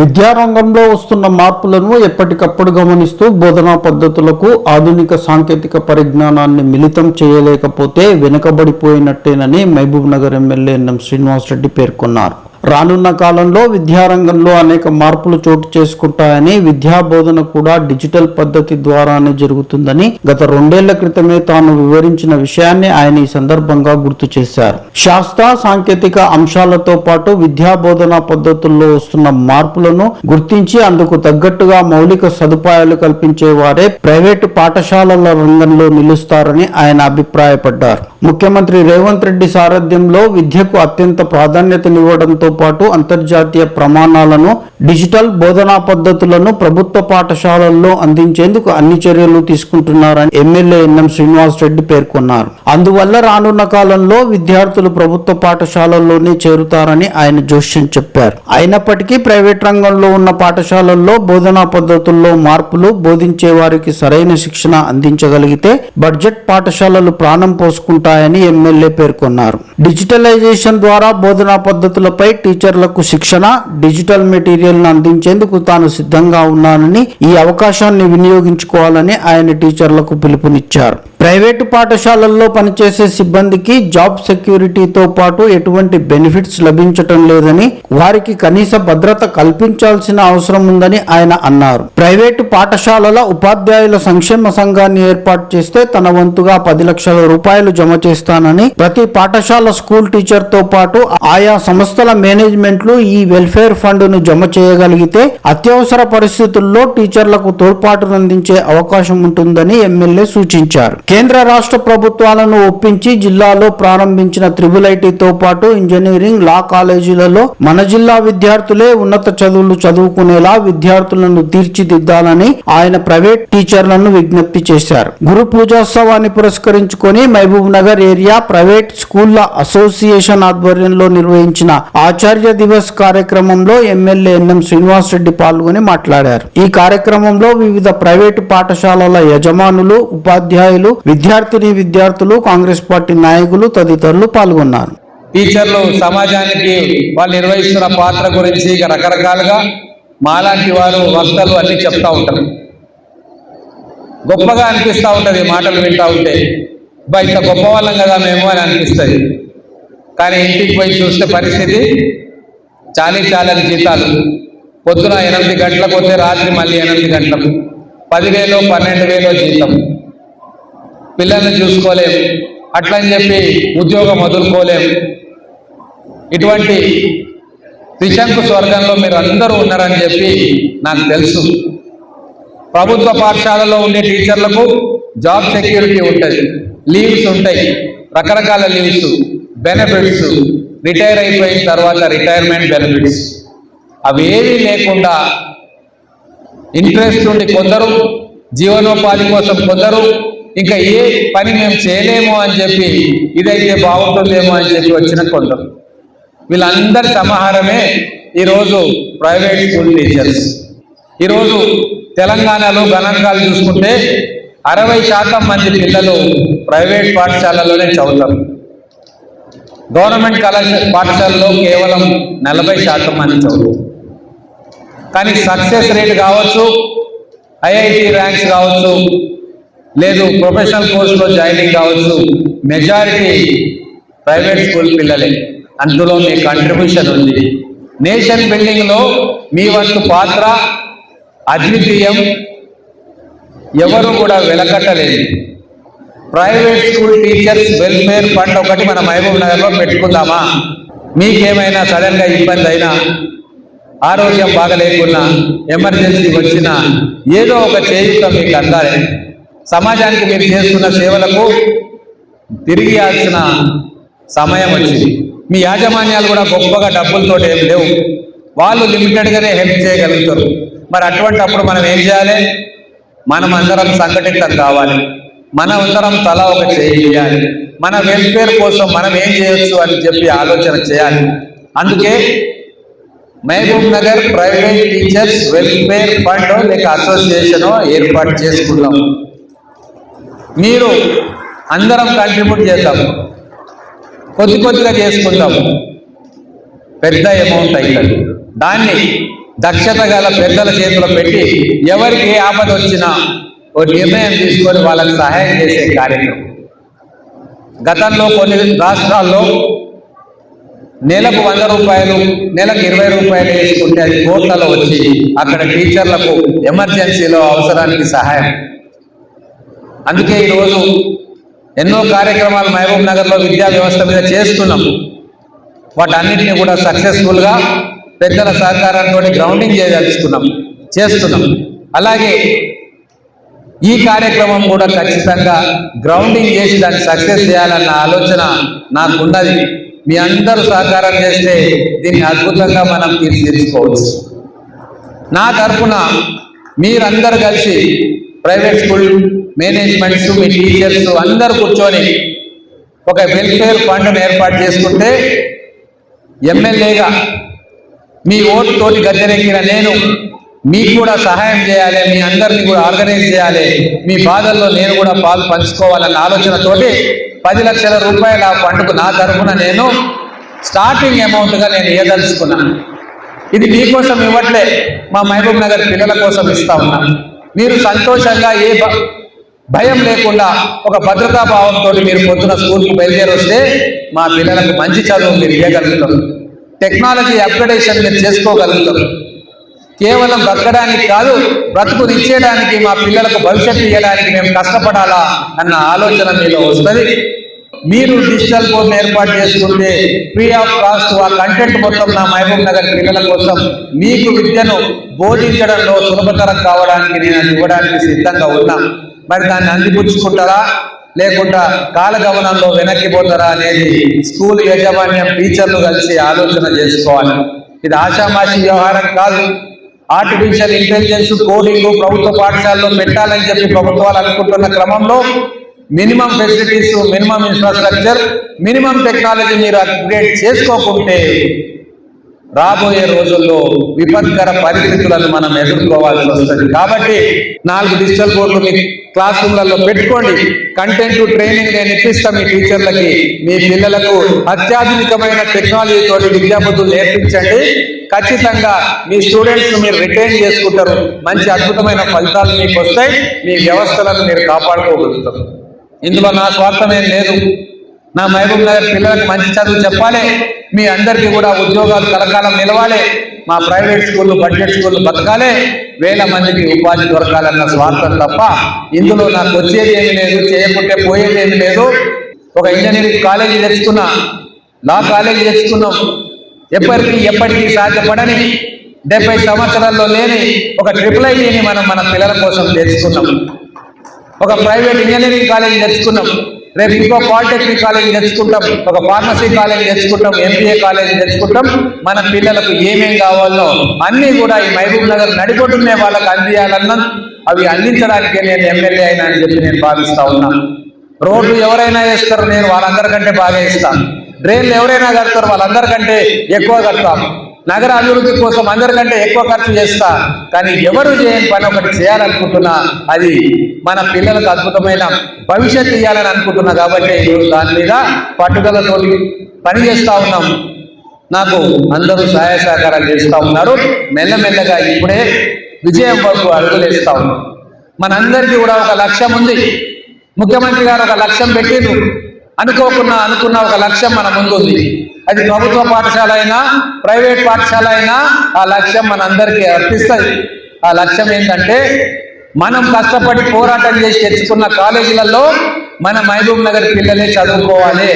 విద్యారంగంలో వస్తున్న మార్పులను ఎప్పటికప్పుడు గమనిస్తూ బోధనా పద్ధతులకు ఆధునిక సాంకేతిక పరిజ్ఞానాన్ని మిళితం చేయలేకపోతే వెనుకబడిపోయినట్టేనని Mahabubnagar MLA NM Srinivasa Reddy పేర్కొన్నారు. రానున్న కాలంలో విద్యారంగంలో అనేక మార్పులు చోటు చేసుకుంటాయని విద్యా బోధన కూడా డిజిటల్ పద్ధతి ద్వారానే జరుగుతుందని గత రెండేళ్ళ క్రితమే తాను వివరించిన విషయాన్ని ఆయన ఈ సందర్భంగా గుర్తు చేశారు. శాస్త్ర సాంకేతిక అంశాలతో పాటు విద్యా బోధన పద్ధతుల్లో వస్తున్న మార్పులను గుర్తించి అందుకు తగ్గట్టుగా మౌలిక సదుపాయాలు కల్పించే వారే ప్రైవేటు పాఠశాలల రంగంలో నిలుస్తారని ఆయన అభిప్రాయపడ్డారు. ముఖ్యమంత్రి రేవంత్ రెడ్డి సారథ్యంలో విద్యకు అత్యంత ప్రాధాన్యతనివ్వడంతో పాటు అంతర్జాతీయ ప్రమాణాలను డిజిటల్ బోధనా పద్ధతులను ప్రభుత్వ పాఠశాలల్లో అందించేందుకు అన్ని చర్యలు తీసుకుంటున్నారని ఎమ్మెల్యే ఎన్ఎం శ్రీనివాస్ రెడ్డి పేర్కొన్నారు. అందువల్ల రానున్న కాలంలో విద్యార్థులు ప్రభుత్వ పాఠశాలల్లోనే చేరుతారని ఆయన జోష్యం చెప్పారు. అయినప్పటికీ ప్రైవేట్ రంగంలో ఉన్న పాఠశాలల్లో బోధనా పద్ధతుల్లో మార్పులు బోధించే వారికి సరైన శిక్షణ అందించగలిగితే బడ్జెట్ పాఠశాలలు ప్రాణం పోసుకుంటాయని ఎమ్మెల్యే పేర్కొన్నారు. డిజిటలైజేషన్ ద్వారా బోధనా పద్ధతులపై టీచర్లకు శిక్షణ డిజిటల్ మెటీరియల్ను అందించేందుకు తాను సిద్ధంగా ఉన్నానని ఈ అవకాశాన్ని వినియోగించుకోవాలని ఆయన టీచర్లకు పిలుపునిచ్చారు. ప్రైవేటు పాఠశాలల్లో పనిచేసే సిబ్బందికి జాబ్ సెక్యూరిటీతో పాటు ఎటువంటి బెనిఫిట్స్ లభించటం లేదని వారికి కనీస భద్రత కల్పించాల్సిన అవసరం ఉందని ఆయన అన్నారు. ప్రైవేటు పాఠశాలల ఉపాధ్యాయుల సంక్షేమ సంఘాన్ని ఏర్పాటు చేస్తే తన వంతుగా పది లక్షల రూపాయలు జమ చేస్తానని ప్రతి పాఠశాల స్కూల్ టీచర్తో పాటు ఆయా సంస్థల మేనేజ్మెంట్లు ఈ వెల్ఫేర్ ఫండ్ను జమ చేయగలిగితే అత్యవసర పరిస్థితుల్లో టీచర్లకు తోడ్పాటునందించే అవకాశం ఉంటుందని ఎమ్మెల్యే సూచించారు. కేంద్ర రాష్ట్ర ప్రభుత్వాలను ఒప్పించి జిల్లాలో ప్రారంభించిన త్రిబుల్ ఐటీతో పాటు ఇంజనీరింగ్ లా కాలేజీలలో మన జిల్లా విద్యార్థులే ఉన్నత చదువులు చదువుకునేలా విద్యార్థులను తీర్చిదిద్దాలని ఆయన ప్రైవేట్ టీచర్లను విజ్ఞప్తి చేశారు. గురు పూజోత్సవాన్ని పురస్కరించుకొని మహబూబ్ నగర్ ఏరియా ప్రైవేట్ స్కూళ్ళ అసోసియేషన్ ఆధ్వర్యంలో నిర్వహించిన ఆచార్య దివస్ కార్యక్రమంలో ఎమ్మెల్యే ఎన్ఎం శ్రీనివాస్ రెడ్డి పాల్గొని మాట్లాడారు. ఈ కార్యక్రమంలో వివిధ ప్రైవేటు పాఠశాలల యజమానులు ఉపాధ్యాయులు విద్యార్థిని విద్యార్థులు కాంగ్రెస్ పార్టీ నాయకులు తదితరులు పాల్గొన్నారు. టీచర్లు సమాజానికి వాళ్ళు నిర్వహిస్తున్న పాత్ర గురించి రకరకాలుగా మాలాంటి వారు వక్తలు అన్ని చెప్తా ఉంటారు. గొప్పగా అనిపిస్తూ ఉంటుంది మాటలు వింటా ఉంటే. బా ఇంత గొప్ప వాళ్ళం కదా మేము అని అనిపిస్తుంది. కానీ ఇంటికి పోయి చూస్తే పరిస్థితి చాలీ చాలని జీతాలు. పొద్దున ఎనిమిది గంటలకు వస్తే రాత్రి మళ్ళీ ఎనిమిది గంటలకు. పదివేలు పన్నెండు వేలు జీతం. పిల్లల్ని చూసుకోలేం. అట్లని చెప్పి ఉద్యోగం వదులుకోలేం. ఇటువంటి త్రిశంకు స్వర్గంలో మీరు అందరూ ఉన్నారని చెప్పి నాకు తెలుసు. ప్రభుత్వ పాఠశాలలో ఉండే టీచర్లకు జాబ్ సెక్యూరిటీ ఉంటుంది. లీవ్స్ ఉంటాయి. రకరకాల లీవ్స్ బెనిఫిట్స్. రిటైర్ అయిపోయిన తర్వాత రిటైర్మెంట్ బెనిఫిట్స్. అవి ఏమీ లేకుండా ఇంట్రెస్ట్ ఉండి కొందరు జీవనోపాధి కోసం కొందరు ఇంకా ఏ పని మేము చేయలేము అని చెప్పి ఇదైతే బాగుంటుందేమో అని చెప్పి వచ్చిన కొందరు. వీళ్ళందరి సమాహారమే ఈరోజు ప్రైవేట్ స్కూల్ టీచర్స్. ఈరోజు తెలంగాణలో గణాంకాలు చూసుకుంటే అరవై శాతం మంది పిల్లలు ప్రైవేట్ పాఠశాలలోనే చదువుతారు. గవర్నమెంట్ కళాశాల పాఠశాలలో కేవలం నలభై శాతం మంది చదువుతారు. కానీ సక్సెస్ రేట్ కావచ్చు ఐఐటి ర్యాంక్స్ కావచ్చు లేదు ప్రొఫెషనల్ కోర్సులో జాయినింగ్ కావచ్చు. మెజారిటీ ప్రైవేట్ స్కూల్ పిల్లలే. అందులో మీ కంట్రిబ్యూషన్ ఉంది. నేషన్ బిల్డింగ్లో మీ వంతు పాత్ర అద్వితీయం ఎవరు కూడా వెలకట్టలేదు. Private school teachers welfare fund ఒకటి మన మహబూబ్ నగర్లో పెట్టుకుందామా? మీకేమైనా సడన్గా ఇబ్బంది అయినా ఆరోగ్యం బాగలేకున్నా ఎమర్జెన్సీ వచ్చినా ఏదో ఒక చేయుత మీకు అందాలి. సమాజానికి మీరు చేస్తున్న సేవలకు తిరిగి ఇవ్వాల్సిన సమయం వచ్చింది. మీ యాజమాన్యాలు కూడా గొప్పగా డబ్బులతో ఏం లేవు. వాళ్ళు లిమిటెడ్గానే హెల్ప్ చేయగలుగుతారు. మరి అటువంటి అప్పుడు మనం ఏం చేయాలి? మనం అందరం సంఘటితం కావాలి. మన అందరం తల ఒక చేయాలి మన వెల్ఫేర్ కోసం మనం ఏం చేయొచ్చు అని చెప్పి ఆలోచన చేయాలి. అందుకే Mahabubnagar private teachers welfare fund లేక అసోసియేషన్ ఏర్పాటు చేసుకున్నాం మీరు అందరం కంట్రిబ్యూట్ చేద్దాం. కొద్ది కొద్దిగా చేసుకుందాం. పెద్ద అమౌంట్ అవుతుంది దాన్ని దక్షత గల పెద్దల చేతిలో పెట్టి ఎవరికి ఏ ఆపద వచ్చినా ఓ నిర్ణయం తీసుకొని వాళ్ళకి సహాయం చేసే కార్యక్రమం. గతంలో కొన్ని రాష్ట్రాల్లో నెలకు వంద రూపాయలు నెలకు ఇరవై రూపాయలు వేసుకుంటే అది కోట్లలో వచ్చి అక్కడ టీచర్లకు ఎమర్జెన్సీలో అవసరానికి సహాయం. అందుకే ఈరోజు ఎన్నో కార్యక్రమాలు మహబూబ్ నగర్లో విద్యా వ్యవస్థ మీద చేస్తున్నాం వాటన్నిటిని కూడా సక్సెస్ఫుల్గా పెద్దల సహకారంతో గ్రౌండింగ్ చేయదలుచుకున్నాం చేస్తున్నాం. అలాగే ఈ కార్యక్రమం కూడా ఖచ్చితంగా గ్రౌండింగ్ చేసి దాన్ని సక్సెస్ చేయాలన్న ఆలోచన నాకున్నది మీ అందరూ సహకారం చేస్తే దీన్ని అద్భుతంగా మనం తీర్చిదిద్దుకోవచ్చు. నా తరఫున మీరందరూ కలిసి ప్రైవేట్ స్కూల్ మేనేజ్మెంట్స్ మీ టీచర్స్ అందరు కూర్చొని ఒక వెల్ఫేర్ ఫండ్ను ఏర్పాటు చేసుకుంటే ఎమ్మెల్యేగా మీ ఓటు తోటి గద్దెనెక్కిన నేను మీకు కూడా సహాయం చేయాలి మీ అందరినీ కూడా ఆర్గనైజ్ చేయాలి మీ బాధల్లో నేను కూడా పాలు పంచుకోవాలన్న ఆలోచనతోటి పది లక్షల రూపాయల పండుగ ఫండ్కు నా తరఫున నేను స్టార్టింగ్ అమౌంట్గా నేను ఇవ్వదలుచుకున్నాను ఇది మీకోసం ఇవ్వట్లే మా మహబూబ్ నగర్ పిల్లల కోసం ఇస్తా ఉన్నాను. మీరు సంతోషంగా ఏ భయం లేకుండా ఒక భద్రతా భావంతో మీరు పొద్దున స్కూల్కి బయలుదేరి వస్తే మా పిల్లలకు మంచి చదువు మీరు ఇవ్వగలుగుతారు టెక్నాలజీ అప్గ్రేడేషన్ మీరు చేసుకోగలుగుతారు. కేవలం బ్రతకడానికి కాదు బ్రతుకునిచ్చేయడానికి మా పిల్లలకు భవిష్యత్తు ఇవ్వడానికి మేము కష్టపడాలా అన్న ఆలోచన మీలో వస్తుంది. మీరు డిజిటల్ బోర్డును ఏర్పాటు చేసుకుంటే ఫ్రీ ఆఫ్ కాస్ట్ ఆ కంటెంట్ మొత్తం నా మహబూబ్ నగర్ పిల్లల కోసం మీకు విద్యను బోధించడంలో సులభతరం కావడానికి నేను ఇవ్వడానికి సిద్ధంగా ఉన్నా. మరి దాన్ని అందిపుచ్చుకుంటారా? లేకుండా కాలగమనంలో వెనక్కిపోతారా అనేది స్కూల్ యాజమాన్యం టీచర్లు కలిసి ఆలోచన చేసుకోవాలి. ఇది ఆషామాషి వ్యవహారం కాదు. ఆర్టిఫిషియల్ ఇంటెలిజెన్స్ కోడింగ్ ప్రభుత్వ పాఠశాలలో పెట్టాలని చెప్పి ప్రభుత్వాలు అనుకుంటున్న క్రమంలో minimum facilities minimum infrastructure minimum technology మీరు అప్గ్రేడ్ చేసుకోకుంటే రాబోయే రోజుల్లో విపత్కర పరిస్థితులను మనం ఎదుర్కోవాల్సి వస్తుంది. కాబట్టి నాలుగు డిజిటల్ బోర్డులు మీ క్లాస్ రూమ్లలో పెట్టుకోండి కంటెంట్ ట్రైనింగ్ నేను ఇప్పిస్తాను మీ టీచర్లకి మీ పిల్లలకు అత్యాధునికమైన టెక్నాలజీతో విద్యాబుద్ధులు నేర్పించండి. ఖచ్చితంగా మీ స్టూడెంట్స్ మీరు రిటైన్ చేసుకుంటారు. మంచి అద్భుతమైన ఫలితాలు మీకు వస్తాయి. మీ వ్యవస్థలను మీరు కాపాడుకోగలుగుతారు. ఇందులో నా స్వార్థం ఏం లేదు. నా మహబూబ్ నగర్ పిల్లలకు మంచి చదువు చెప్పాలి. మీ అందరికీ కూడా ఉద్యోగాలు కలకాలం నిలవాలి. మా ప్రైవేట్ స్కూళ్ళు బడ్జెట్ స్కూళ్ళు బతకాలి. వేల మందికి ఉపాధి దొరకాలన్న స్వార్థం తప్ప ఇందులో నాకు వచ్చేది ఏమి లేదు చేయకుంటే పోయేది ఏమి లేదు. ఒక ఇంజనీరింగ్ కాలేజీ తెచ్చుకున్నా లా కాలేజీ తెచ్చుకున్నాం. ఎప్పటికీ ఎప్పటికీ సాధ్యపడని డెబ్బై సంవత్సరాల్లో లేని ఒక ట్రిపుల్ ఐటీని మనం మన పిల్లల కోసం తెచ్చుకున్నాం. ఒక ప్రైవేట్ ఇంజనీరింగ్ కాలేజ్ నేర్చుకున్నాం రేపు ఇంకో పాలిటెక్నిక్ కాలేజ్ నేర్చుకుంటాం ఒక ఫార్మసీ కాలేజ్ నేర్చుకుంటాం ఎంబీఏ కాలేజ్ నేర్చుకుంటాం మన పిల్లలకు ఏమేం కావాలో అన్నీ కూడా ఈ మహబూబ్ నగర్ నడిపొట్టునే వాళ్ళకి అందియాలన్నా అవి అందించడానికే నేను ఎమ్మెల్యే అయినా అని చెప్పి నేను భావిస్తా ఉన్నాను రోడ్లు ఎవరైనా వేస్తారు నేను వాళ్ళందరికంటే బాగా ఇస్తాను డ్రైన్లు ఎవరైనా కడతారు వాళ్ళందరికంటే ఎక్కువ కడతాం. నగర అభివృద్ధి కోసం అందరికంటే ఎక్కువ ఖర్చు చేస్తా. కానీ ఎవరు చేయని పని ఒకటి చేయాలనుకుంటున్నా అది మన పిల్లలకు అద్భుతమైన భవిష్యత్తు ఇవ్వాలని అనుకుంటున్నా కాబట్టి ఈరోజు దాని మీద పట్టుదలతో పని చేస్తా ఉన్నాం. నాకు అందరూ సహాయ సహకారాలు చేస్తూ ఉన్నారు. మెల్లమెల్లగా ఇప్పుడే విజయం వరకు అడుగులేస్తా ఉన్నాం. మనందరికీ కూడా ఒక లక్ష్యం ఉంది. ముఖ్యమంత్రి గారు ఒక లక్ష్యం పెట్టిండ్రు. అనుకోకున్నా అనుకున్న ఒక లక్ష్యం మన ముందు ఉంది అది ప్రభుత్వ పాఠశాల అయినా ప్రైవేట్ పాఠశాల అయినా ఆ లక్ష్యం మనందరికీ అర్పిస్తుంది ఆ లక్ష్యం ఏంటంటే మనం కష్టపడి పోరాటం చేసి తెచ్చుకున్న కాలేజీలలో మన మహబూబ్ నగర్ పిల్లలే చదువుకోవాలి.